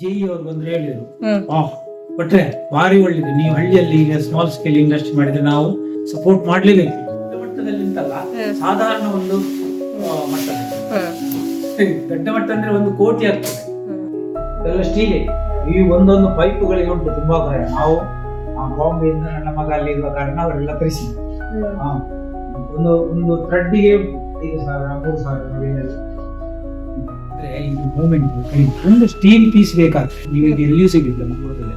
ಜೈ ಅವ್ರು ಬಂದ್ರೆ ಹೇಳಿದ್ರು. ಬಟ್ರೆ ಭಾರಿ ಒಳ್ಳೇದು. ನೀವು ಹಳ್ಳಿಯಲ್ಲಿ ಈಗ ಸ್ಮಾಲ್ ಸ್ಕೇಲ್ ಇಂಡಸ್ಟ್ರಿ ಮಾಡಿದ್ರೆ ನಾವು ಸಪೋರ್ಟ್ ಮಾಡ್ಲೇಬೇಕು. ಮಟ್ಟದಲ್ಲಿ ಅಂತಲ್ಲ ಸಾಧಾರಣ ಒಂದು ಮಟ್ಟ ದೊಡ್ಡ ಮಟ್ಟ ಅಂದ್ರೆ ಒಂದು ಕೋಟಿ ಆಗ್ತದೆ. ಇದೆಲ್ಲ ಸ್ಟೀಲೇ ಈ ಒಂದೊಂದು ಪೈಪುಗಳಿಗೆ ಉಂಟು ತುಂಬಾ ಭಯ ನಾವು ಬಾಂಬೆಯಿಂದ ನನ್ನ ಮಗ ಅಲ್ಲಿ ಇರುವ ಕಾರಣ ಅವರೆಲ್ಲ ಕರೆಸಿ ಆ, ಒಂದು ಒಂದು ಥ್ರೆಡ್ಗೆ ಐದು ಸಾವಿರ ಮೂರು ಸಾವಿರ. ಅಂದ್ರೆ ಇದು ಮೂಮೆಂಟ್ ಒಂದು ಸ್ಟೀಲ್ ಪೀಸ್ ಬೇಕಾಗ್ತದೆ ನೀವು ಎಲ್ಲಿಯೂ ಸಿಗಲಿಲ್ಲ ಮಂಗಳೂರಲ್ಲಿ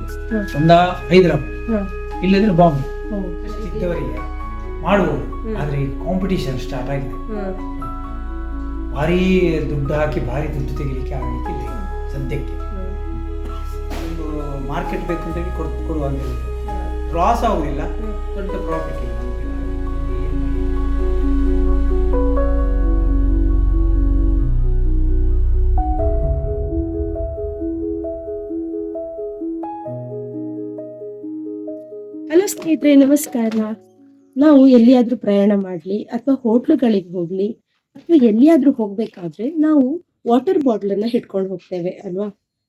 ಒಂದ ಹೈದರಾಬಾದ್. ಇಲ್ಲದ್ರೆ ಬಾಂಬೆ. ಇದ್ದವರಿಗೆ ಮಾಡ್ಬೋದು ಆದ್ರೆ ಈ ಕಾಂಪಿಟಿಷನ್ ಸ್ಟಾರ್ಟ್ ಆಗಿದೆ. ಭಾರಿ ದುಡ್ಡು ಹಾಕಿ ಭಾರಿ ದುಡ್ಡು ತೆಗಿಲಿಕ್ಕೆ ಆಗಲಿಕ್ಕಿಲ್ಲ ಸದ್ಯಕ್ಕೆ. ಮಾರ್ಕೆಟ್ ಬೇಕು ಅಂತ ಹೇಳಿ ಕೊಡ್ ಕೊಡುವಂತ ಲಾಸ್ ಆಗುದಿಲ್ಲ. ದೊಡ್ಡ ಪ್ರಾಫಿಟ್ ಸ್ನೇಹಿತರೆ, ನಮಸ್ಕಾರ. ನಾವು ಎಲ್ಲಿಯಾದ್ರೂ ಪ್ರಯಾಣ ಮಾಡಲಿ ಅಥವಾ ಹೋಟ್ಲುಗಳಿಗೆ ಹೋಗ್ಲಿ ಅಥವಾ ಎಲ್ಲಿಯಾದ್ರೂ ಹೋಗ್ಬೇಕಾದ್ರೆ ನಾವು ವಾಟರ್ ಬಾಟಲ್ ಅನ್ನ ಹಿಡ್ಕೊಂಡು ಹೋಗ್ತೇವೆ ಅಲ್ವಾ?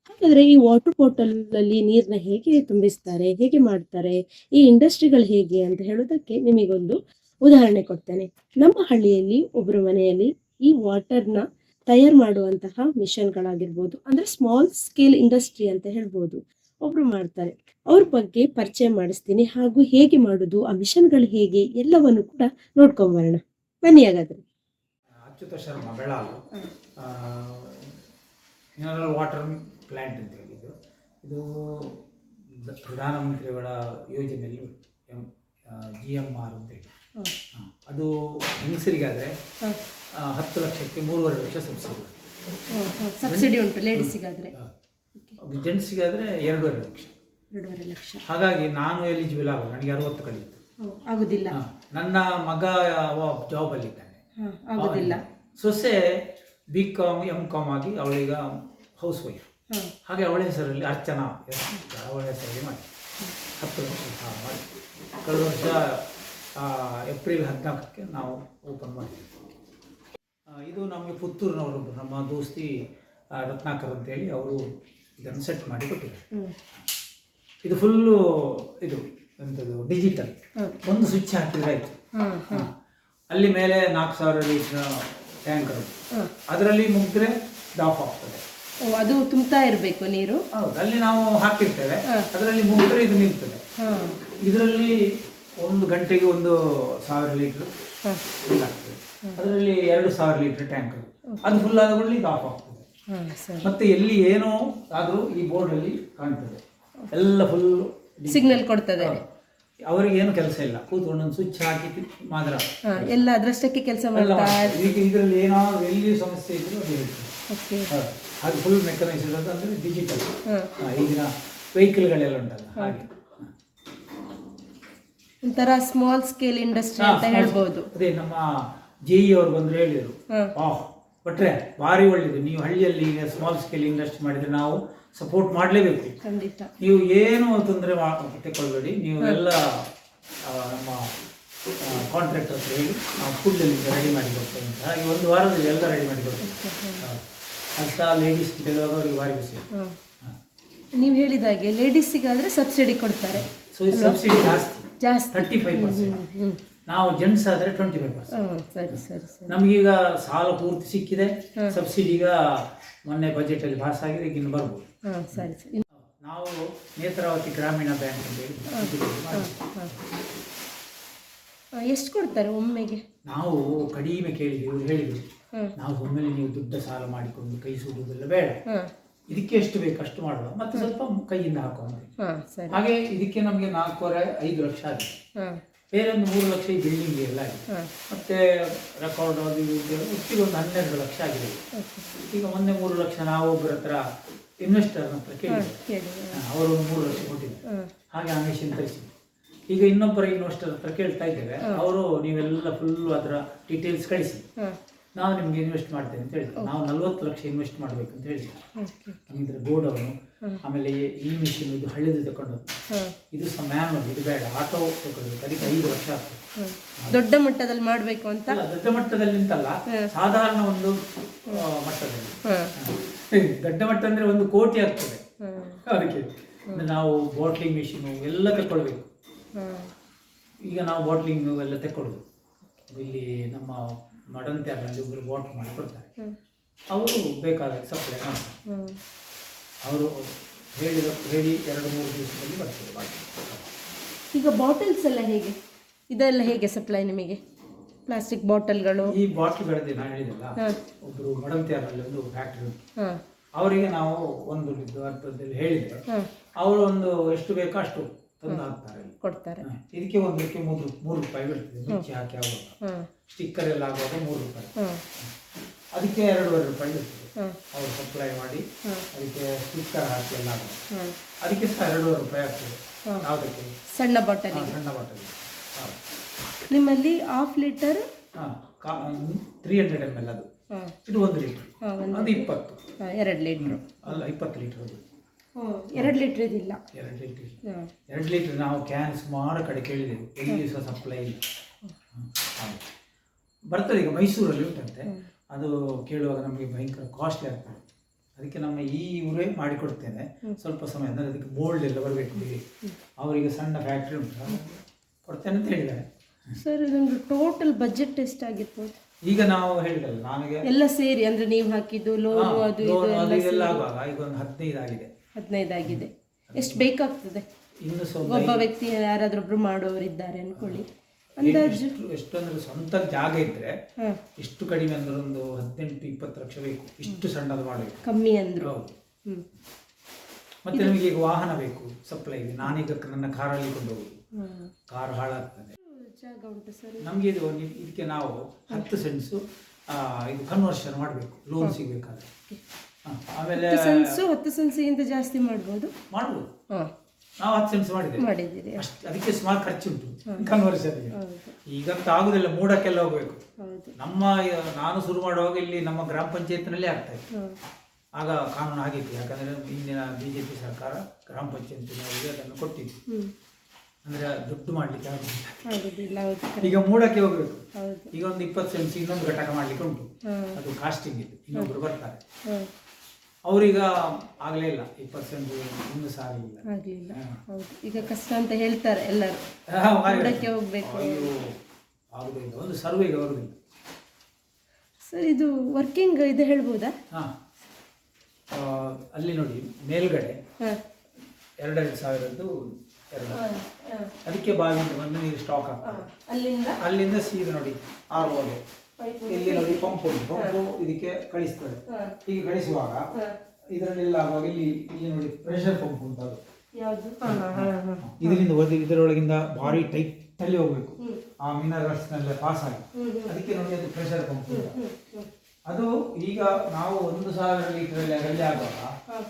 ಹಾಗಾದ್ರೆ ಈ ವಾಟರ್ ಬಾಟಲ್ ಅಲ್ಲಿ ನೀರ್ನ ಹೇಗೆ ತುಂಬಿಸ್ತಾರೆ, ಹೇಗೆ ಮಾಡ್ತಾರೆ, ಈ ಇಂಡಸ್ಟ್ರಿಗಳು ಹೇಗೆ ಅಂತ ಹೇಳೋದಕ್ಕೆ ನಿಮಗೊಂದು ಉದಾಹರಣೆ ಕೊಡ್ತೇನೆ. ನಮ್ಮ ಹಳ್ಳಿಯಲ್ಲಿ ಒಬ್ಬರ ಮನೆಯಲ್ಲಿ ಈ ವಾಟರ್ನ ತಯಾರು ಮಾಡುವಂತಹ ಮಿಷನ್ಗಳಾಗಿರ್ಬೋದು, ಅಂದ್ರೆ ಸ್ಮಾಲ್ ಸ್ಕೇಲ್ ಇಂಡಸ್ಟ್ರಿ ಅಂತ ಹೇಳ್ಬೋದು. ಒಬ್ರು ಮಾಡ್ತಾರೆ. ಅವ್ರ ಬಗ್ಗೆ ಪರಿಚಯ ಮಾಡಿಸ್ತೀನಿ. ಹಾಗೂ ಹೇಗೆ ಮಾಡುದು ಆ ಮಿಷನ್ಗಳು ಹೇಗೆ ಎಲ್ಲವನ್ನು ಕೂಡ ನೋಡ್ಕೊಂಬರೋಣ ಬನ್ನಿ ಹಾಗಾದ್ರೆ. Achyuta Sharma Belalu mineral water plant ಅಂತ ಹೇಳಿದ್ದು ಇದು. ಪ್ರಧಾನಮಂತ್ರಿಗಳ ಯೋಜನೆಯಲ್ಲಿ ಎಂ ಜಿ ಎಂ ಆರ್ ಅಂತ ಹೇಳಿ. ಅದು ಹೆಂಗಸರಿಗಾದರೆ. ಹತ್ತು ಲಕ್ಷಕ್ಕೆ ಮೂರುವರೆ ಲಕ್ಷ ಸಬ್ಸಿಡಿ. ಸಬ್ಸಿಡಿ ಉಂಟು ಲೇಡೀಸಿಗಾದ್ರೆ ಜೆಂಟ್ಸಿಗಾದರೆ ಎರಡೂವರೆ ಲಕ್ಷ. ಎರಡೂವರೆ ಲಕ್ಷ. ಹಾಗಾಗಿ ನಾನು ಎಲಿಜಿಬಲ್ ಆಗ ನನಗೆ ಅರವತ್ತು ಕಳೆಯಿತು ಆಗುದಿಲ್ಲ. ನನ್ನ ಮಗ ಜಾಬಲ್ಲಿದ್ದಾನೆ ಆಗುದಿಲ್ಲ. ಸೊಸೆ ಬಿ ಕಾಮ್ ಎಂ ಕಾಮ್ ಆಗಿ ಅವಳೀಗ ಹೌಸ್ ವೈಫ್ ಹಾಗೆ ಅವಳ ಹೆಸರಲ್ಲಿ ಅರ್ಚನಾ ಅವಳ ಹೆಸರಲ್ಲಿ ಮಾಡಿ. ಹತ್ತು ವರ್ಷ ಮಾಡಿ. ಕಳೆದ ವರ್ಷ ಏಪ್ರಿಲ್ ಹದಿನಾಲ್ಕಕ್ಕೆ ನಾವು ಓಪನ್ ಮಾಡಿದ್ವಿ. ಇದು ನಮಗೆ ಪುತ್ತೂರಿನವರೊಬ್ಬರು ನಮ್ಮ ದೋಸ್ತಿ ರತ್ನಾಕರ್ ಅಂತೇಳಿ ಅವರು ಇದನ್ನು ಸೆಟ್ ಮಾಡಿ ಕೊಟ್ಟಿದ್ದಾರೆ. ಇದು ಫುಲ್ಲು ಇದು ಎಂಥದ್ದು ಡಿಜಿಟಲ್ ಒಂದು ಸ್ವಿಚ್ ಹಾಕಿದ್ರೆ ಆಯಿತು. ಅಲ್ಲಿ ಮೇಲೆ ನಾಲ್ಕು ಸಾವಿರ ಲೀಟರ್ ಟ್ಯಾಂಕರ್ ಅದರಲ್ಲಿ ಮುಗಿದ್ರೆ ಡಾಫ್ ಆಗ್ತದೆ. ಓ, ಅದು ತುಂಬ್ತಾ ಇರಬೇಕು ನೀರು? ಹೌದು ಅಲ್ಲಿ ನಾವು ಹಾಕಿರ್ತೇವೆ. ಅದರಲ್ಲಿ ಮುಗಿದ್ರೆ ಇದು ನಿಲ್ತದೆ. ಇದರಲ್ಲಿ ಒಂದು ಗಂಟೆಗೆ ಒಂದು ಸಾವಿರ ಲೀಟರ್ ಆಗ್ತದೆ. ಅದರಲ್ಲಿ ಎರಡು ಸಾವಿರ ಲೀಟರ್ ಟ್ಯಾಂಕರ್ ಅದು ಫುಲ್ ಆದ ಕೂಡಲೇ ಡಾಫ್ ಆಗ್ತದೆ. ಮತ್ತೆ ಎಲ್ಲಿ ಏನೋ ಆದರೂ ಈ ಬೋರ್ಡಲ್ಲಿ ಕಾಣ್ತದೆ. ಎಲ್ಲ ಫುಲ್ ಸಿಗ್ನಲ್ ಕೊಡ್ತದೆ. ಅವರಿಗೆ ಏನು ಕೆಲಸ ಇಲ್ಲ. ಕೂತ್ಕೊಂಡು ಒಂದು ಸ್ವಿಚ್ ಹಾಕಿ ಮಾತ್ರ ಎಲ್ಲ ಅದ್ರಷ್ಟಕ್ಕೆ ಕೆಲಸ. ಈಗ ಇದರಲ್ಲಿ ಏನಾದ್ರು ಎಲ್ಲಿ ಸಮಸ್ಯೆ ಇದ್ರು ಅದು ಹೇಳ್ತದೆ ಹಾಗೆ ಫುಲ್ ಮೆಕನೈಸ್ ಅಂದ್ರೆ ಡಿಜಿಟಲ್ ಈಗಿನ ವೆಹಿಕಲ್ಗಳೆಲ್ಲ ಉಂಟಲ್ಲ ಹಾಗೆ. ಒಂಥರ ಸ್ಮಾಲ್ ಸ್ಕೇಲ್ ಇಂಡಸ್ಟ್ರಿ ಅಂತ ಹೇಳ್ಬೋದು. ಅದೇ ನಮ್ಮ ಜೆ ಇ ಅವ್ರು ಬಂದ್ರೆ ಹೇಳಿದ್ರು. ಬಟ್ರೆ ಭಾರಿ ಒಳ್ಳೇದು. ನೀವು ಹಳ್ಳಿಯಲ್ಲಿ ಈಗ ಸ್ಮಾಲ್ ಸ್ಕೇಲ್ ಇಂಡಸ್ಟ್ರಿ ಮಾಡಿದರೆ ನಾವು ಸಪೋರ್ಟ್ ಮಾಡಲೇಬೇಕು. ಖಂಡಿತ. ನೀವು ಏನು ತೊಂದರೆ ತಗೊಳ್ಬೇಡಿ ನೀವು ಎಲ್ಲ ನಮ್ಮ ಕಾಂಟ್ರಾಕ್ಟರ್ ಹತ್ರ ಹೇಳಿ ನಾವು ಫುಡ್ಡಲ್ಲಿ ರೆಡಿ ಮಾಡಿ ಕೊಡ್ತೇವೆ ಅಂತ. ಈ ಒಂದು ವಾರದಲ್ಲಿ ಎಲ್ಲ ರೆಡಿ ಮಾಡಿ ಕೊಡ್ತೇವೆ. ಅಂತ ಲೇಡೀಸ್ ಡೆಲಿವರಿ ಅವರಿಗೆ ಭಾರಿ ಖುಷಿ. ನೀವು ಹೇಳಿದ ಹಾಗೆ ಲೇಡೀಸಿಗಾದ್ರೆ ಸಬ್ಸಿಡಿ ಕೊಡ್ತಾರೆ. ಸೊ ಸಬ್ಸಿಡಿ ಜಾಸ್ತಿ. ಜಾಸ್ತಿ. ತರ್ಟಿ ಫೈವ್ ಪರ್ಸೆಂಟ್ ನಾವು ಜೆಂಟ್ಸ್ ಆದರೆ ಟ್ವೆಂಟಿ ಫೈವ್ ಪರ್ಸೆಂಟ್ ಹ್ಮ್, ಸರಿ ಸರಿ ಸರಿ. ನಮಗೀಗ ಸಾಲ ಪೂರ್ತಿ ಸಿಕ್ಕಿದೆ. ಸಬ್ಸಿಡಿ ಈಗ ಮೊನ್ನೆ ಬಜೆಟಲ್ಲಿ ಪಾಸ್ ಆಗಿದೆ ಈಗ ಇನ್ನು ಬರ್ಬೋದು. ಹಾ ಸರಿ ಸರಿ. ನಾವು ನೇತ್ರಾವತಿ ಗ್ರಾಮೀಣ ಬ್ಯಾಂಕ್ ಅಂತ ಹೇಳಿ. ಎಷ್ಟು ಕೊಡ್ತಾರೆ ಒಮ್ಮೆಗೆ? ನಾವು ಕಡಿಮೆ ಕೇಳಿದ್ವಿ ಇವ್ರು ಹೇಳಿದ್ರು. ಹ್ಮ್. ನಾವು ಒಮ್ಮೆಲೆ ನೀವು ದುಡ್ಡ ಸಾಲ ಮಾಡಿಕೊಂಡು ಕೈ ಸುಡುವುದೆಲ್ಲ ಬೇಡ. ಹಾಂ ಇದಕ್ಕೆ ಎಷ್ಟು ಬೇಕು ಅಷ್ಟು ಮಾಡುವ. ಮತ್ತೆ ಸ್ವಲ್ಪ ಕೈಯಿಂದ ಹಾಕೋಣ ಹಾಂ ಸರಿ. ಹಾಗೆ ಇದಕ್ಕೆ ನಮಗೆ ನಾಲ್ಕೂವರೆ ಐದು ಲಕ್ಷ ಆಗಿದೆ. ಹಾಂ ಬೇರೆ ಒಂದು ಮೂರು ಲಕ್ಷ ಈ ಬಿಲ್ಡಿಂಗ್ ಎಲ್ಲ ಆಗಿದೆ. ಮತ್ತೆ ರೆಕಾರ್ಡ್ ಅದು ಒಟ್ಟಿಗೆ ಒಂದು ಹನ್ನೆರಡು ಲಕ್ಷ ಆಗಿದೆ. ಈಗ ಮೊನ್ನೆ ಮೂರು ಲಕ್ಷ ನಾವು ಒಬ್ಬರ ಹತ್ರ ಇನ್ವೆಸ್ಟರ್ ಹತ್ರ ಕೇಳಿದ್ವಿ ಕೇಳಿ ಅವರು ಒಂದು ಮೂರು ಲಕ್ಷ ಕೊಟ್ಟಿದ್ದಾರೆ ಹಾಗೆ ಆ ಮೆಷಿನ್ ತರಿಸಿ ಈಗ ಇನ್ನೊಬ್ಬರ ಇನ್ವೆಸ್ಟರ್ ಹತ್ರ ಕೇಳ್ತಾ ಇದ್ದೇವೆ. ಅವರು ನೀವೆಲ್ಲ ಫುಲ್ ಅದರ ಡೀಟೇಲ್ಸ್ ಕಳಿಸಿ. ನಾವು ನಿಮ್ಗೆ ಇನ್ವೆಸ್ಟ್ ಮಾಡ್ತೇವೆ ಅಂತ ಹೇಳಿದ್ರು. ನಾವು ನಲ್ವತ್ತು ಲಕ್ಷ ಇನ್ವೆಸ್ಟ್ ಮಾಡಬೇಕು ಅಂತ ಓಕೆ ಗೋಡವನು ಗೋಡೌನು. ಆಮೇಲೆ ಈ ಮಿಷಿನ್ ಇದು ಹಳ್ಳಿದು ತಗೊಂಡು ಇದು ಸಹ ಮ್ಯಾನುವಲ್ ಇದು ಬೇಡ. ಆಟೋ ತಗೊಳ್ಬೇಕು ಅದಕ್ಕೆ ಐದು ವರ್ಷ ಆಗ್ತದೆ ದೊಡ್ಡ ಮಟ್ಟದಲ್ಲಿ ಮಾಡಬೇಕು ಅಂತ? ದೊಡ್ಡ ಮಟ್ಟದಲ್ಲಿ ಅಂತಲ್ಲ. ಸಾಧಾರಣ ಒಂದು ಮಟ್ಟದಲ್ಲಿ. ದೊಡ್ಡ ಮಟ್ಟ ಅಂದ್ರೆ ಒಂದು ಕೋಟಿ ಆಗ್ತದೆ. ಅದಕ್ಕೆ ನಾವು ಬಾಟ್ಲಿಂಗ್ ಮಿಷಿನು ಎಲ್ಲ ತಗೊಳ್ಬೇಕು ಈಗ ನಾವು ಬಾಟ್ಲಿಂಗ್ ಎಲ್ಲ ತಗೊಳ್ಳೋದು ಇಲ್ಲಿ ನಮ್ಮ ಮಡಂತ್ಯಾರಲ್ಲಿ ಒಬ್ಬರು ಬಾಟ್ಲ್ ಮಾಡಿ ಕೊಡ್ತಾರೆ ಅವರು ಬೇಕಾದ ಸಪ್ಲೈ ಮಾಡ್ತಾರೆ ಅವರು ಹೇಳಿದ ಹೇಳಿ ಎರಡು ಮೂರು ದಿವಸದಲ್ಲಿ ಬರ್ತದೆ ಈಗ ಬಾಟಲ್ಸ್ ಎಲ್ಲ ಹೇಗೆ? ಇದೆಲ್ಲ ಹೇಗೆ ಸಪ್ಲೈ ನಿಮಗೆ? ಪ್ಲಾಸ್ಟಿಕ್ ಬಾಟಲ್ಗಳು ಈ ಬಾಟ್ಲ್ಗಳದ್ದು ನಾನು ಹೇಳಿದಲ್ಲ ಒಬ್ರು ಒಬ್ಬರು ಮಡಂತ್ಯಾರಲ್ಲಿ ಒಂದು ಫ್ಯಾಕ್ಟ್ರಿ ಉಂಟು. ಅವರಿಗೆ ನಾವು ಒಂದು ಅರ್ಥದಲ್ಲಿ ಹೇಳಿದ್ರೆ ಅವರು ಒಂದು ಎಷ್ಟು ಬೇಕೋ ಅಷ್ಟು ತಂದು ಹಾಕ್ತಾರೆ. ಕೊಡ್ತಾರೆ. ಇದಕ್ಕೆ ಒಂದಕ್ಕೆ ಮೂರು ಮೂರು ರೂಪಾಯಿ ಬೀಳ್ತದೆ ಮುಚ್ಚಿ ಹಾಕಿ ಆಗುವಾಗ ಸ್ಟಿಕ್ಕರ್ ಎಲ್ಲ ಆಗುವಾಗ ಮೂರು ರೂಪಾಯಿ. ಅದಕ್ಕೆ ಎರಡೂವರೆ ರೂಪಾಯಿ ಇರ್ತದೆ. ಅವ್ರು ಸಪ್ಲೈ ಮಾಡಿ ಅದಕ್ಕೆ ಸ್ಟಿಕ್ಕರ್ ಹಾಕಿ ಎಲ್ಲ ಆಗುವಾಗ ಅದಕ್ಕೆ ಸಹ ಎರಡೂವರೆ ರೂಪಾಯಿ ಆಗ್ತದೆ. ಯಾವುದಕ್ಕೆ? ಸಣ್ಣ ಬಾಟಲ್ ಸಣ್ಣ ಬಾಟಲ್ ನಿಮ್ಮಲ್ಲಿ half litre three hundred M L ಅದು. ಇದು ಒಂದು ಲೀಟರ್ ಅದು ಇಪ್ಪತ್ತು. ಎರಡು ಲೀಟ್ರು ಅಲ್ಲ ಇಪ್ಪತ್ತು ಲೀಟರ್ ಅದು. ಎರಡು ಲೀಟ್ರ್ ಇದಿಲ್ಲ ಎರಡು ಲೀಟ್ರ್ ಎರಡು ಲೀಟ್ರ್ ನಾವು ಕ್ಯಾನ್ ಸುಮಾರು ಕಡೆ ಕೇಳಿದೆವು ಎಲ್ಲಿ ಸಹ ಸಪ್ಲೈ ಇಲ್ಲ. ಬರ್ತದೆ ಈಗ ಮೈಸೂರಲ್ಲಿ ಉಂಟಂತೆ. ಅದು ಕೇಳುವಾಗ ನಮಗೆ ಭಯಂಕರ ಕಾಸ್ಟ್ಲಿ ಆಗ್ತದೆ. ಅದಕ್ಕೆ ನಮ್ಮ ಈ ಊರೇ ಮಾಡಿಕೊಡ್ತೇನೆ. ಸ್ವಲ್ಪ ಸಮಯ ಅಂದರೆ ಅದಕ್ಕೆ ಬೋಲ್ಡ್ ಎಲ್ಲ ಬರಬೇಕು ಅವರಿಗೆ ಸಣ್ಣ ಫ್ಯಾಕ್ಟ್ರಿ ಉಂಟು ಕೊಡ್ತೇನೆ ಅಂತ ಹೇಳಿದ್ದಾರೆ. ಸರ್ ನಿಮ್ದು ಟೋಟಲ್ ಬಜೆಟ್ ಎಷ್ಟು ಆಗಿರ್ಬೋದು? ಈಗ ನಾವು ಹೇಳಿದಲ್ಲ ನನಗೆ ಎಲ್ಲ ಸೇರಿ ಅಂದ್ರೆ ನೀವು ಹಾಕಿದ್ದು ಲೋನು ಅದು ಇದು ಎಲ್ಲ ಆಗುವಾಗ ಈಗ ಒಂದು ಹದಿನೈದು ಆಗಿದೆ. ಹದಿನೈದು ಆಗಿದೆ. ಎಷ್ಟು ಬೇಕಾಗ್ತದೆ? ಇನ್ನು ಸ್ವಲ್ಪ ಒಬ್ಬ ವ್ಯಕ್ತಿ ಯಾರಾದ್ರೊಬ್ರು ಮಾಡೋರಿದ್ದಾರೆ ಅನ್ಕೊಳ್ಳಿ. ಅಂದಾಜು ಎಷ್ಟು ಸ್ವಂತ ಜಾಗ ಇದ್ರೆ ಎಷ್ಟು ಕಡಿಮೆ ಅಂದ್ರೆ ಒಂದು ಹದಿನೆಂಟು ಇಪ್ಪತ್ತು ಲಕ್ಷ ಬೇಕು. ಇಷ್ಟು ಸಣ್ಣದು ಮಾಡಬೇಕು. ಕಮ್ಮಿ ಅಂದ್ರು. ಹೌದು. ಮತ್ತೆ ನಮಗೆ ಈಗ ವಾಹನ ಬೇಕು ಸಪ್ಲೈಗೆ ನಾನೀಗ ನನ್ನ ಕಾರಲ್ಲಿ ಕೊಂಡು ಹೋಗುದು. ಕಾರ್ ಹಾಳಾಗ್ತದೆ. ನಮ್ಗೆ ಇದು ಇದಕ್ಕೆ ನಾವು ಹತ್ತು ಸೆನ್ಸು ಇದು ಕನ್ವರ್ಷನ್ ಮಾಡಬೇಕು. ಲೋನ್ ಸಿಗಬೇಕಾದ್ರೆ. ಆಮೇಲೆ ಹತ್ತು ಸೆನ್ಸು ಹತ್ತು ಸೆನ್ಸಿಗಿಂತ ಜಾಸ್ತಿ ಮಾಡ್ಬೋದು? ಮಾಡ್ಬೋದು. ನಾವು ಹತ್ತು ಸೆನ್ಸ್ ಮಾಡಿದ್ದೇವೆ. ಅಷ್ಟು ಅದಕ್ಕೆ ಸುಮಾರು ಖರ್ಚು ಉಂಟು ಕನ್ವರ್ಷನ್ಗೆ ಹೌದು. ಈಗಂತ ಆಗುದಿಲ್ಲ ಮೂಡಕ್ಕೆಲ್ಲ ಹೋಗ್ಬೇಕು. ನಮ್ಮ ನಾನು ಶುರು ಮಾಡುವಾಗ ಇಲ್ಲಿ ನಮ್ಮ ಗ್ರಾಮ ಪಂಚಾಯತ್ನಲ್ಲಿ ಆಗ್ತಾ ಇತ್ತು. ಆಗ ಕಾನೂನು ಆಗಿತ್ತು. ಯಾಕಂದ್ರೆ ಹಿಂದಿನ ಬಿಜೆಪಿ ಸರ್ಕಾರ ಗ್ರಾಮ ಪಂಚಾಯತ್ನವರಿಗೆ ಅದನ್ನು ಕೊಟ್ಟಿತ್ತು. ಅಂದ್ರೆ ದುಡ್ಡು ಮಾಡ್ಲಿಕ್ಕೆ ಆಗುದಿಲ್ಲ. ಈಗ ಮೂಡಕ್ಕೆ ಹೋಗ್ಬೇಕು. ಈಗ ಒಂದು ಇಪ್ಪತ್ತು ಸೆನ್ಸ್ ಇನ್ನೊಂದು ಘಟಕ ಮಾಡ್ಲಿಕ್ಕೆ ಉಂಟು. ಅದು ಕಾಸ್ಟಿಂಗ್ ಇದೆ ಇನ್ನೊಬ್ರು ಬರ್ತಾರೆ. ಅವ್ರೀಗ ಆಗಲೇ ಇಲ್ಲ ಈ ಪರ್ಸೆಂಟ್ ಇನ್ನೂ ಸಹ ಆಗಲಿಲ್ಲ. ಹೌದು. ಈಗ ಕಷ್ಟ ಅಂತ ಹೇಳ್ತಾರೆ ಎಲ್ಲರೂ. ಮೂಡಕ್ಕೆ ಹೋಗ್ಬೇಕು. ಆಗುದಿಲ್ಲ. ಒಂದು ಸರ್ವೆಗೆ ಬರುದಿಲ್ಲ ಸರ್ ಇದು ವರ್ಕಿಂಗ್ ಇದು ಹೇಳ್ಬೋದಾ? ಹಾಂ. ಅಲ್ಲಿ ನೋಡಿ ಮೇಲ್ಗಡೆ ಎರಡೆರಡು ಸಾವಿರದ್ದು ಎರಡು. ಅದಕ್ಕೆ ಬಾವಿಯಿಂದ ಬಂದು ನೀರು ಸ್ಟಾಕ್ ಆಗ್ತದೆ. ಅಲ್ಲಿಂದ? ಅಲ್ಲಿಂದ ಸೀದ ನೋಡಿ ಆರು ಇಲ್ಲಿ ನೋಡಿ ಪಂಪ್ ಉಂಟು. ಪಂಪು ಇದಕ್ಕೆ ಕಳಿಸ್ತದೆ. ಹೀಗೆ ಕಳಿಸುವಾಗ ಇದರಲ್ಲೆಲ್ಲ ಆಗುವಾಗ ಇಲ್ಲಿ ಇಲ್ಲಿ ನೋಡಿ ಪ್ರೆಷರ್ ಪಂಪ್ ಉಂಟು ಅದು. ಇದರಿಂದ ಓದಿ ಇದರೊಳಗಿಂದ ಭಾರಿ ಟೈಟ್ ಅಲ್ಲಿ ಹೋಗ್ಬೇಕು. ಆ ಮಿನರಲ್ಸ್ ನಲ್ಲೇ ಪಾಸ್ ಆಗಿ. ಅದಕ್ಕೆ ನೋಡಿ ಅದು ಪ್ರೆಷರ್ ಪಂಪ್ ಅದು ಈಗ ನಾವು ಒಂದು ಸಾವಿರ ಲೀಟರ್ ಅಲ್ಲಿ ಆಗುವಾಗ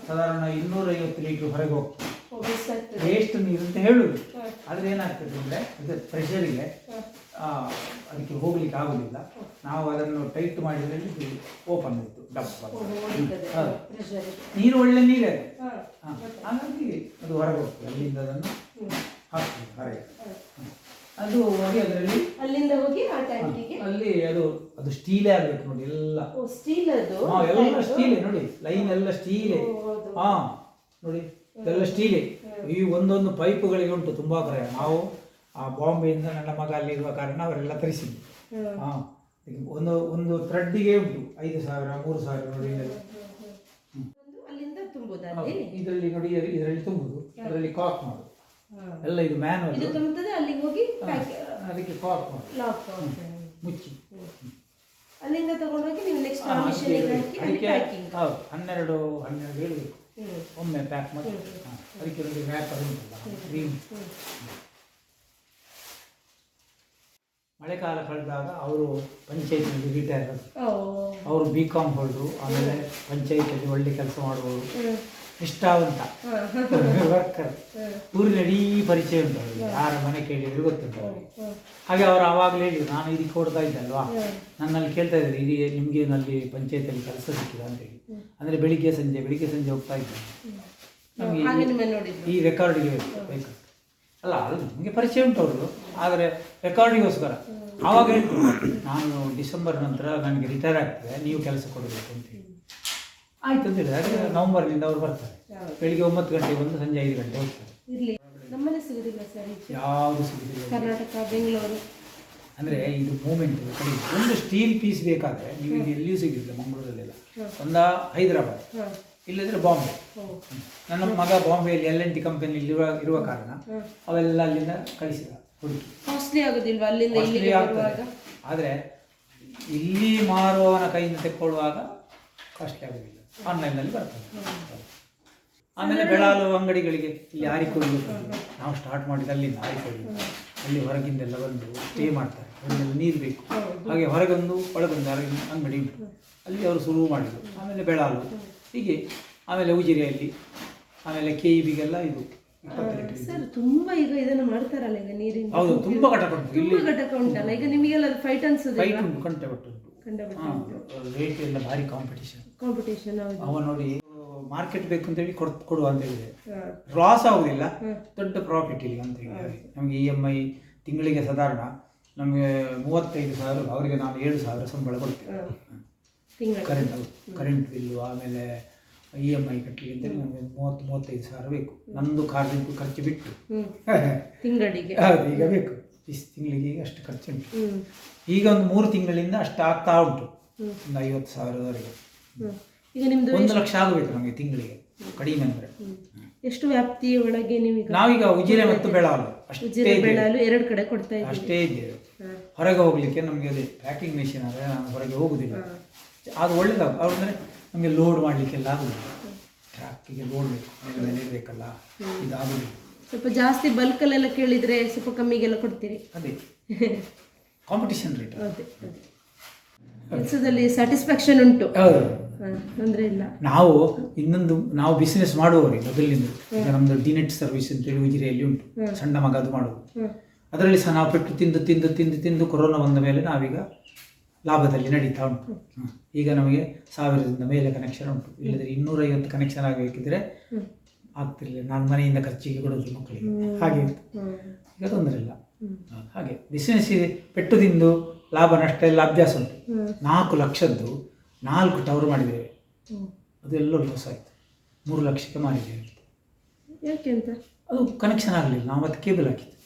ಸಾಧಾರಣ ಇನ್ನೂರೈವತ್ತು ಲೀಟರ್ ಹೊರಗೆ ಹೋಗ್ತದೆ. ಹೋಗಿಸ್ತಾಗ್ತದೆ ವೇಸ್ಟ್ ನೀರು ಅಂತ ಹೇಳುದು. ಆದ್ರೆ ಏನಾಗ್ತದೆ ಅಂದ್ರೆ ಇದು ಪ್ರೆಷರಿಗೆ ಅದಕ್ಕೆ ಹೋಗ್ಲಿಕ್ಕೆ ಆಗುದಿಲ್ಲ. ನಾವು ಅದನ್ನು ಟೈಟ್ ಮಾಡಿದ್ರೆ ಇದು ಓಪನ್ ಆಯ್ತು ಡಬ್ಬ ನೀರು ಒಳ್ಳೆ ನೀರೇ. ಹಾಗಾಗಿ ಅದು ಹೊರಗೆ ಹೋಗ್ತದೆ ಅಲ್ಲಿಂದ ಅದನ್ನು ಹಾಕ್ತದೆ ಹೊರಗೆ. ಅದು ಹೋಗಿ ಅದರಲ್ಲಿ ಅಲ್ಲಿಂದ ಹೋಗಿ ಆ ಟ್ಯಾಂಕಿಗೆ ಅಲ್ಲಿ ಅದು ಅದು ಸ್ಟೀಲೇ ಆಗ್ಬೇಕು ನೋಡಿ ಎಲ್ಲ. ಸ್ಟೀಲ್ ಅದು? ಎಲ್ಲ ಸ್ಟೀಲೇ ನೋಡಿ ಲೈನ್ ಎಲ್ಲ ಸ್ಟೀಲೇ ಹಾ ನೋಡಿ ಎಲ್ಲ ಸ್ಟೀಲೇ ಈ ಒಂದೊಂದು ಪೈಪ್ಗಳಿಗೆ ಉಂಟು ತುಂಬಾ ಕರೆ ನಾವು ಆ ಬಾಂಬೆಯಿಂದ ನನ್ನ ಮಗ ಅಲ್ಲಿರುವ ಕಾರಣ ಅವರೆಲ್ಲ ತರಿಸಿದ್ರು. ಹಾ ಒಂದು ಒಂದು ಥ್ರೆಡ್ಡಿಗೆ ಉಂಟು. ಐದು ಸಾವಿರ ಮೂರು ಸಾವಿರ ನೋಡಿ ಒಂದು ಅಲ್ಲಿಂದ ತುಂಬುದಾ. ಇದರಲ್ಲಿ ನೋಡಿ ಇದರಲ್ಲಿ ತುಂಬುದು. ಅದರಲ್ಲಿ ಕಾಕ್ ಮಾಡುದು. ಎಲ್ಲ ಇದು ಮ್ಯಾನುವಲ್. ಇದು ತುಂಬುತ್ತದೆ ಅಲ್ಲಿಗೆ ಹೋಗಿ ಅದಕ್ಕೆ ಕಾಕ್ ಮಾಡುದು. ಲಾಕ್ ಮುಚ್ಚಿ. ಅಲ್ಲಿಂದ ತಗೊಂಡೋಗಿ ನೀವು ನೆಕ್ಸ್ಟ್ ಅದಕ್ಕೆ ಹೌದು. ಹನ್ನೆರಡು ಹನ್ನೆರಡು ಇಡಬೇಕು ಒಮ್ಮೆ ಪ್ಯಾಕ್ ಮಾಡಿ ಅದಕ್ಕೆ ನೋಡಿ ವ್ಯಾಪಾರ ಉಂಟಲ್ಲ ಕ್ರೀಮ್ ಮಳೆಗಾಲ ಕಳೆದಾಗ ಅವರು ಪಂಚಾಯತ್ನಲ್ಲಿ ರಿಟೈರ್ ಅವರು ಬಿ ಕಾಮ್ ಹೊಡೆದ್ರು ಆಮೇಲೆ ಪಂಚಾಯತಲ್ಲಿ ಒಳ್ಳೆ ಕೆಲಸ ಮಾಡುವವರು. ಇಷ್ಟ ನಿಷ್ಠಾವಂತ ವರ್ಕರ್. ಊರಿನ ಇಡೀ ಪರಿಚಯ ಉಂಟು ಅವರಿಗೆ. ಯಾರ ಮನೆ ಕೇಳಿದ್ರು ಗೊತ್ತುಂಟು ಅವರಿಗೆ. ಹಾಗೆ ಅವರು ಆವಾಗಲೇ ಹೇಳಿದ್ರು ನಾನು ಇದಕ್ಕೆ ಕೊಡ್ತಾ ಇದ್ದೆ ಅಲ್ವಾ? ನನ್ನಲ್ಲಿ ಕೇಳ್ತಾ ಇದ್ದಾರೆ ಇದೇ ನಿಮಗೆ ನಲ್ಲಿ ಪಂಚಾಯತಲ್ಲಿ ಕೆಲಸ ಸಿಕ್ಕಿದೆ ಅಂತ ಹೇಳಿ. ಅಂದರೆ ಬೆಳಿಗ್ಗೆ ಸಂಜೆ ಬೆಳಿಗ್ಗೆ ಸಂಜೆ ಹೋಗ್ತಾ ಇದ್ದೆ. ನಮಗೆ ಈ ರೆಕಾರ್ಡ್ಗೆ ಬೇಕು. ಅಲ್ಲ ಅದು ನಮಗೆ ಪರಿಚಯ ಉಂಟು ಅವರು ಆದರೆ ರೆಕಾರ್ಡಿಗೋಸ್ಕರ ಆವಾಗ ಹೇಳ್ತೀನಿ ನಾನು ಡಿಸೆಂಬರ್ ನಂತರ ನನಗೆ ರಿಟೈರ್ ಆಗ್ತದೆ ನೀವು ಕೆಲಸ ಕೊಡಬೇಕು ಅಂತ ಹೇಳಿ. ಆಯ್ತು ಅಂತ ಹೇಳಿದ್ರೆ ಹಾಗೆ ನವಂಬರ್ನಿಂದ ಅವ್ರು ಬರ್ತಾರೆ. ಬೆಳಿಗ್ಗೆ ಒಂಬತ್ತು ಗಂಟೆಗೆ ಬಂದು ಸಂಜೆ ಐದು ಗಂಟೆ ಹೋಗ್ತಾರೆ. ಯಾವುದು ಸಿಗುದಿಲ್ಲ. ಕರ್ನಾಟಕ ಬೆಂಗಳೂರು. ಅಂದರೆ ಇದು ಮೂಮೆಂಟ್ ಕಡಿಮೆ ಒಂದು ಸ್ಟೀಲ್ ಪೀಸ್ ಬೇಕಾದರೆ ನೀವು ಇದು ಎಲ್ಲಿಯೂ ಸಿಗುತ್ತೆ ಮಂಗಳೂರಲ್ಲೆಲ್ಲ. ಒಂದ ಹೈದರಾಬಾದ್. ಇಲ್ಲದ್ರೆ ಬಾಂಬೆ. ನನ್ನ ಮಗ ಬಾಂಬೆಯಲ್ಲಿ ಎಲ್ ಎನ್ ಟಿ ಕಂಪನಿಯಲ್ಲಿ ಇರುವ ಇರುವ ಕಾರಣ ಅವೆಲ್ಲ ಅಲ್ಲಿಂದ ಕಳಿಸಿದ ಹುಡುಕಿ. ಕಾಸ್ಟ್ಲಿ ಅಲ್ಲಿಂದ ಬರುವಾಗ? ಆದರೆ ಇಲ್ಲಿ ಮಾರುವವನ ಕೈಯಿಂದ ತೆಕ್ಕೊಳ್ಳುವಾಗ ಕಾಸ್ಟ್ಲಿ ಆಗೋದಿಲ್ಲ. ಆನ್ಲೈನಲ್ಲಿ ಬರ್ತದೆ. ಆಮೇಲೆ ಬೆಳಾಲು ಅಂಗಡಿಗಳಿಗೆ ಇಲ್ಲಿ ಆರಿಕೊಳ್ಳಿ ನಾವು ಸ್ಟಾರ್ಟ್ ಮಾಡಿದ ಅಲ್ಲಿಂದ ಆರಿಕೊಳ್ಳಿ ಅಲ್ಲಿ ಹೊರಗಿಂದೆಲ್ಲ ಬಂದು ಸ್ಟೇ ಮಾಡ್ತಾರೆ. ಅಲ್ಲಿ ನೀರು ಬೇಕು. ಹಾಗೆ ಹೊರಗೊಂದು ಒಳಗೊಂದು ಹೊರಗಿನ ಅಂಗಡಿ ಉಂಟು. ಅಲ್ಲಿ ಅವರು ಶುರು ಮಾಡಿದರು. ಆಮೇಲೆ ಬೆಳಾಲು. ಹೀಗೆ ಆಮೇಲೆ ಉಜಿರೆಯಲ್ಲಿ ಆಮೇಲೆ ಕೆ ಇ ಬಿಗೆಲ್ಲ ಇದು ಇಪ್ಪತ್ತು ಲೀಟರ್ ಸರ್ ತುಂಬಾ ಈಗ ಇದನ್ನ ಮಾಡ್ತಾರಲ್ಲ ಈಗ ನೀರಿನ ಹೌದು ತುಂಬ ಘಟಕ ಉಂಟು ಇಲ್ಲಿ ತುಂಬಾ ಘಟಕ ಉಂಟಲ್ಲ? ಈಗ ನಿಮಗೆಲ್ಲ ಫೈಟ್ ಅನ್ಸುದು ಫೈಟ್ ಉಂಟು ಕಂಟೆ ಉಂಟು. ರೇಟ್ ಎಲ್ಲ ಭಾರಿ ಕಾಂಪಿಟಿಷನ್ ಕಾಂಪಿಟೇಷನ್ ಹೌದು. ಅವ ನೋಡಿ ಮಾರ್ಕೆಟ್ ಬೇಕು ಅಂತೇಳಿ ಕೊಡ್ ಕೊಡುವ ಅಂತ ಹೇಳಿದೆ. ಲಾಸ್ ಆಗುದಿಲ್ಲ. ದೊಡ್ಡ ಪ್ರಾಫಿಟ್ ಇಲ್ಲಿ ಅಂತ ಹೇಳಿ ನಮಗೆ ಇ ಎಂ ಐ ತಿಂಗಳಿಗೆ ಸಾಧಾರಣ ನಮಗೆ ಮೂವತ್ತೈದು ಸಾವಿರ ಅವರಿಗೆ ನಾನು ಏಳು ಸಾವಿರ ಸಂಬಳ ಕೊಡ್ತೇವೆ ಕರೆಂಟ್ ಕರೆಂಟ್ ಬಿಲ್ಲು ಆಮೇಲೆ ಇ ಎಂ ಐ ಕಟ್ಟಲಿಕ್ಕೆ ಅಂತ ನಮಗೆ ಮೂವತ್ತು ಮೂವತ್ತೈದು ಸಾವಿರ ಬೇಕು. ನಮ್ಮದು ಕಾರ್ದು ಖರ್ಚು ಬಿಟ್ಟು. ತಿಂಗಳಿಗೆ. ಹೌದು ಈಗ ಬೇಕು. ಇಷ್ಟು ತಿಂಗಳಿಗೆ ಈಗ ಅಷ್ಟು ಖರ್ಚು ಉಂಟು ಈಗ ಒಂದು ಮೂರು ತಿಂಗಳಿಂದ ಅಷ್ಟು ಆಗ್ತಾ ಉಂಟು. ಒಂದು ಐವತ್ತು ಸಾವಿರದವರೆಗೆ. ಈಗ ನಿಮ್ದು ಒಂದು ಲಕ್ಷ ಆಗಬೇಕು ನಮಗೆ ತಿಂಗಳಿಗೆ. ಕಡಿಮೆ ಅಂದರೆ. ಎಷ್ಟು ವ್ಯಾಪ್ತಿಯ ಒಳಗೆ ನೀವು ನಾವೀಗ ಉಜಿರೆ ಮತ್ತು ಬೆಳಾಲು ಅಷ್ಟೇ ಬೆಳಾಲು ಎರಡು ಕಡೆ ಕೊಡ್ತಾ ಇದ್ದೀವಿ ಅಷ್ಟೇ ಇದೆ ಹೊರಗೆ ಹೋಗ್ಲಿಕ್ಕೆ ನಮಗೆ ಅದೇ ಪ್ಯಾಕಿಂಗ್ ಮೆಷಿನ್ ಆದರೆ ನಾನು ಹೊರಗೆ ಹೋಗುದಿಲ್ಲ. ಅದು ಒಳ್ಳೇದಾಗ ಅಂದರೆ ನಮಗೆ ಲೋಡ್ ಮಾಡಲಿಕ್ಕೆಲ್ಲ ಆಗುದಿಲ್ಲ. ಟ್ರಾಕ್ಕಿಗೆ ಲೋಡ್ ಬೇಕು. ಮೇಲೆ ಇದಾಗುದಿಲ್ಲ. ಸ್ವಲ್ಪ ಜಾಸ್ತಿ ಬಲ್ಕಲ್ಲೆಲ್ಲ ಕೇಳಿದ್ರೆ ಸ್ವಲ್ಪ ಕಮ್ಮಿಗೆಲ್ಲ ಕೊಡ್ತೀರಿ. ಅದೇ. ಕಾಂಪಿಟೇಷನ್ ರೇಟ್ ಅದೇ. ಕೆಲಸದಲ್ಲಿ ಸ್ಯಾಟಿಸ್ಫ್ಯಾಕ್ಷನ್ ಉಂಟು. ಹೌದು. ತೊಂದರೆ ಇಲ್ಲ. ನಾವು ಇನ್ನೊಂದು ನಾವು ಬಿಸ್ನೆಸ್ ಮಾಡುವವರೇ ಮೊದಲಿನಿಂದ. ಈಗ ನಮ್ದು ಡಿನೆಟ್ ಸರ್ವಿಸ್ ಅಂತೇಳಿ ಉಜಿರೆಯಲ್ಲಿ ಉಂಟು. ಸಣ್ಣ ಮಗ ಅದು ಮಾಡುವುದು. ಅದರಲ್ಲಿ ಸಹ ನಾವು ಪೆಟ್ಟು ತಿಂದು ತಿಂದು ತಿಂದು ತಿಂದು ಕೊರೋನಾ ಬಂದ ಮೇಲೆ ನಾವೀಗ ಲಾಭದಲ್ಲಿ ನಡೀತಾ ಉಂಟು. ಈಗ ನಮಗೆ ಸಾವಿರದಿಂದ ಮೇಲೆ ಕನೆಕ್ಷನ್ ಉಂಟು. ಇಲ್ಲದ್ರೆ ಇನ್ನೂರೈವತ್ತು ಕನೆಕ್ಷನ್ ಆಗಬೇಕಿದ್ರೆ ಆಗ್ತಿರಲಿಲ್ಲ. ನಾನು ಮನೆಯಿಂದ ಖರ್ಚಿಗೆ ಕೊಡೋದು ಮಕ್ಕಳಿಗೆ. ಹಾಗೆ ಈಗ ತೊಂದರೆ ಇಲ್ಲ. ಹಾಗೆ. ಬಿಸಿನೆಸ್ ಇದೆ ಪೆಟ್ಟು ತಿಂದು ಲಾಭ ನಷ್ಟ ಎಲ್ಲ ಅಭ್ಯಾಸ ಉಂಟು. ನಾಲ್ಕು ಲಕ್ಷದ್ದು ನಾಲ್ಕು ಟವರ್ ಮಾಡಿದ್ದೇವೆ. ಅದೆಲ್ಲ ಲಾಸ್ ಆಯಿತು. ಮೂರು ಲಕ್ಷಕ್ಕೆ ಮಾಡಿದ್ದೇವೆ ಯಾಕೆ ಅಂತ? ಅದು ಕನೆಕ್ಷನ್ ಆಗಲಿಲ್ಲ. ನಾವು ಮತ್ತೆ ಕೇಬಲ್ ಹಾಕಿತ್ತು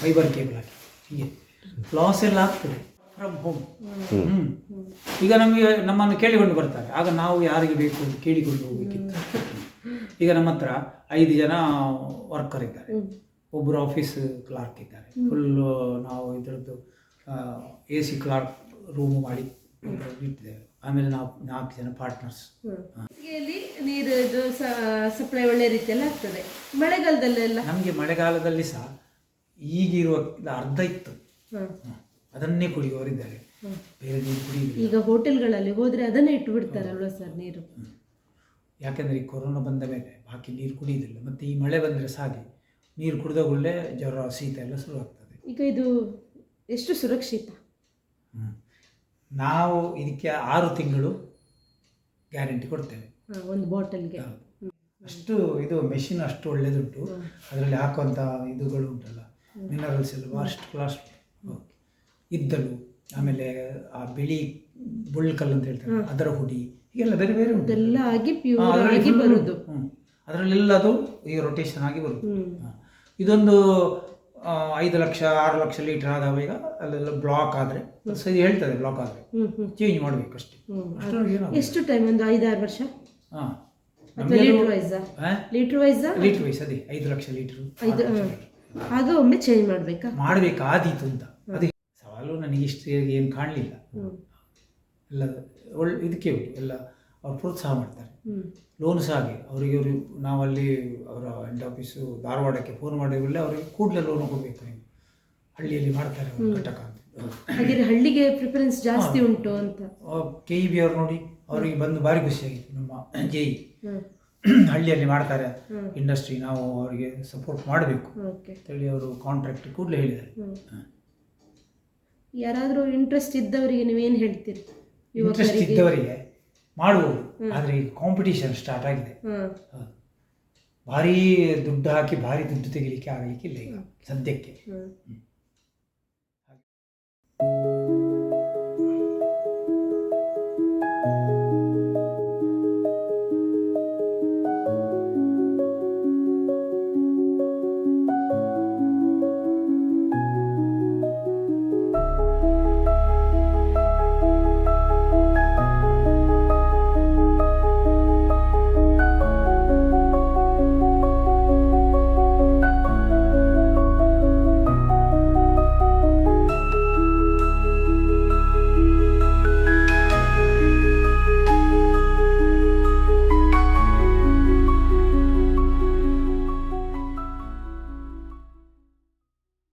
ಫೈಬರ್ ಕೇಬಲ್ ಹಾಕಿತ್ತು ಹೀಗೆ. ಲಾಸ್ ಎಲ್ಲ ಆಗ್ತದೆ. From home. ಈಗ ನಮಗೆ ನಮ್ಮನ್ನು ಕೇಳಿಕೊಂಡು ಬರ್ತಾರೆ. ಆಗ ನಾವು ಯಾರಿಗೆ ಬೇಕು ಅಂತ ಕೇಳಿಕೊಂಡು ಹೋಗ್ಬೇಕಿತ್ತು. ಈಗ ನಮ್ಮ ಹತ್ರ ಐದು ಜನ ವರ್ಕರ್ ಇದ್ದಾರೆ. ಒಬ್ಬರು ಆಫೀಸ್ ಕ್ಲಾರ್ಕ್ ಇದ್ದಾರೆ. ಫುಲ್ಲು ನಾವು ಇದರದ್ದು ಎ ಸಿ ಕ್ಲಾರ್ಕ್ ರೂಮ್ ಮಾಡಿ ಇಟ್ಟಿದ್ದೇವೆ. ಆಮೇಲೆ ನಾವು ನಾಲ್ಕು ಜನ ಪಾರ್ಟ್ನರ್ಸ್ ನೀರು ಸಪ್ಲೈ ಒಳ್ಳೆ ರೀತಿಯಲ್ಲಿ ಆಗ್ತದೆ. ಮಳೆಗಾಲದಲ್ಲೆಲ್ಲ? ನಮಗೆ ಮಳೆಗಾಲದಲ್ಲಿ ಸಹ ಈಗಿರುವ ಅರ್ಧ ಇತ್ತು. ಅದನ್ನೇ ಕುಡಿಯುವವರಿದ್ದಾರೆ. ಬೇರೆ ನೀರು ಕುಡಿಯುವುದಿಲ್ಲ. ಈಗ ಹೋಟೆಲ್ಗಳಲ್ಲಿ ಹೋದರೆ ಅದನ್ನೇ ಇಟ್ಟು ಬಿಡ್ತಾರಲ್ವಾ ಸರ್ ನೀರು? ಯಾಕೆಂದರೆ ಈ ಕೊರೋನಾ ಬಂದ ಮೇಲೆ ಬಾಕಿ ನೀರು ಕುಡಿಯುವುದಿಲ್ಲ. ಮತ್ತು ಈ ಮಳೆ ಬಂದರೆ ಸಾಗಿ ನೀರು ಕುಡಿದ ಕೂಡಲೇ ಜ್ವರ ಶೀತ ಎಲ್ಲ ಶುರು ಆಗ್ತದೆ. ಈಗ ಇದು ಎಷ್ಟು ಸುರಕ್ಷಿತ. ನಾವು ಇದಕ್ಕೆ ಆರು ತಿಂಗಳು ಗ್ಯಾರಂಟಿ ಕೊಡ್ತೇವೆ. ಒಂದು ಬಾಟಲ್ಗೆ. ಅಷ್ಟು ಇದು ಮೆಷಿನ್ ಅಷ್ಟು ಒಳ್ಳೆಯದುಂಟು ಅದರಲ್ಲಿ ಹಾಕುವಂಥ ಇದುಗಳು ಉಂಟಲ್ಲ. ಮಿನರಲ್ಸ್ ಎಲ್ಲ ಅಷ್ಟು ಕ್ಲಾಸ್ ಇದ್ದಲು ಆಮೇಲೆ ಆ ಬಿಳಿ ಬುಳ್ಕಲ್ ಅಂತ ಹೇಳ್ತಾರೆ ಅದರ ಹುಡಿ ಹೀಗೆಲ್ಲ ಬೇರೆ ಬೇರೆ ಉಂಟು. ಆಗಿ ಪ್ಯೂರ್ ಆಗಿ ಬರುದು. ಅದರಲ್ಲೆಲ್ಲ ಅದು ಈಗ ರೊಟೇಷನ್ ಆಗಿ ಬರುತ್ತೆ ಇದೊಂದು ಐದು ಲಕ್ಷ ಆರು ಲಕ್ಷ ಲೀಟರ್ ಈಗ ಅಲ್ಲೆಲ್ಲ ಬ್ಲಾಕ್ ಆದರೆ ಸರಿ ಹೇಳ್ತದೆ ಬ್ಲಾಕ್ ಆದರೆ. ಚೇಂಜ್ ಮಾಡಬೇಕು ಅಷ್ಟೇ. ಎಷ್ಟು ಟೈಮ್ ಒಂದು ಐದಾರು ವರ್ಷ? ಹಾಂ. Litre wise litre wise litre wise ಅದೇ ಐದು ಲಕ್ಷ ಲೀಟರ್ ಆಗ ಒಮ್ಮೆ ಚೇಂಜ್ ಮಾಡ್ಬೇಕಾ? ಮಾಡಬೇಕಾದೀತು ಅಂತ. ಅದೇ ನನಗೆ ಹಿಸ್ಟ್ರಿಯಾಗಿ ಏನು ಕಾಣಲಿಲ್ಲ. ಎಲ್ಲ ಒಳ್ಳೆ ಇದಕ್ಕೆ ಎಲ್ಲ ಅವ್ರು ಪ್ರೋತ್ಸಾಹ ಮಾಡ್ತಾರೆ. ಲೋನ್ ಸಹ ಹಾಗೆ. ಅವರಿಗೆ ಅವರು ನಾವಲ್ಲಿ ಅವರ ಎಂಡ್ ಆಫೀಸು ಧಾರವಾಡಕ್ಕೆ ಫೋನ್ ಮಾಡಿರಲಿಲ್ಲ ಅವರಿಗೆ ಕೂಡಲೇ ಲೋನ್ ಹೋಗಬೇಕು ನೀವು. ಹಳ್ಳಿಯಲ್ಲಿ ಮಾಡ್ತಾರೆ ಘಟಕ ಅಂತ. ಹಾಗಾದ್ರೆ ಹಳ್ಳಿಗೆ ಪ್ರಿಫರೆನ್ಸ್ ಜಾಸ್ತಿ ಉಂಟು ಅಂತ. ಕೆ ಇ ಬಿ ಅವ್ರು ನೋಡಿ ಅವರಿಗೆ ಬಂದು ಭಾರಿ ಖುಷಿಯಾಗಿತ್ತು ನಮ್ಮ ಜೆ ಇ ಹಳ್ಳಿಯಲ್ಲಿ ಮಾಡ್ತಾರೆ. ಇಂಡಸ್ಟ್ರಿ ನಾವು ಅವರಿಗೆ ಸಪೋರ್ಟ್ ಮಾಡಬೇಕು. ಅಂತೇಳಿ ಅವರು ಕಾಂಟ್ರಾಕ್ಟ್ ಕೂಡಲೇ ಹೇಳಿದ್ದಾರೆ. ಯಾರಾದ್ರೂ ಇಂಟ್ರೆಸ್ಟ್ ಇದ್ದವರಿಗೆ ನೀವೇನು ಹೇಳ್ತೀರಿ? ಇಂಟ್ರೆಸ್ಟ್ ಯುವಕರಿಗೆ ಇದ್ದವರಿಗೆ ಮಾಡ್ಬೋದು. ಆದರೆ ಈಗ ಕಾಂಪಿಟೀಷನ್ ಸ್ಟಾರ್ಟ್ ಆಗಿದೆ. ಭಾರೀ. ಭಾರಿ ದುಡ್ಡು ಹಾಕಿ ಭಾರಿ ದುಡ್ಡು ತೆಗಿಲಿಕ್ಕೆ ಆಗಲಿಕ್ಕಿಲ್ಲ ಈಗ ಸದ್ಯಕ್ಕೆ. ಹ್ಮ್.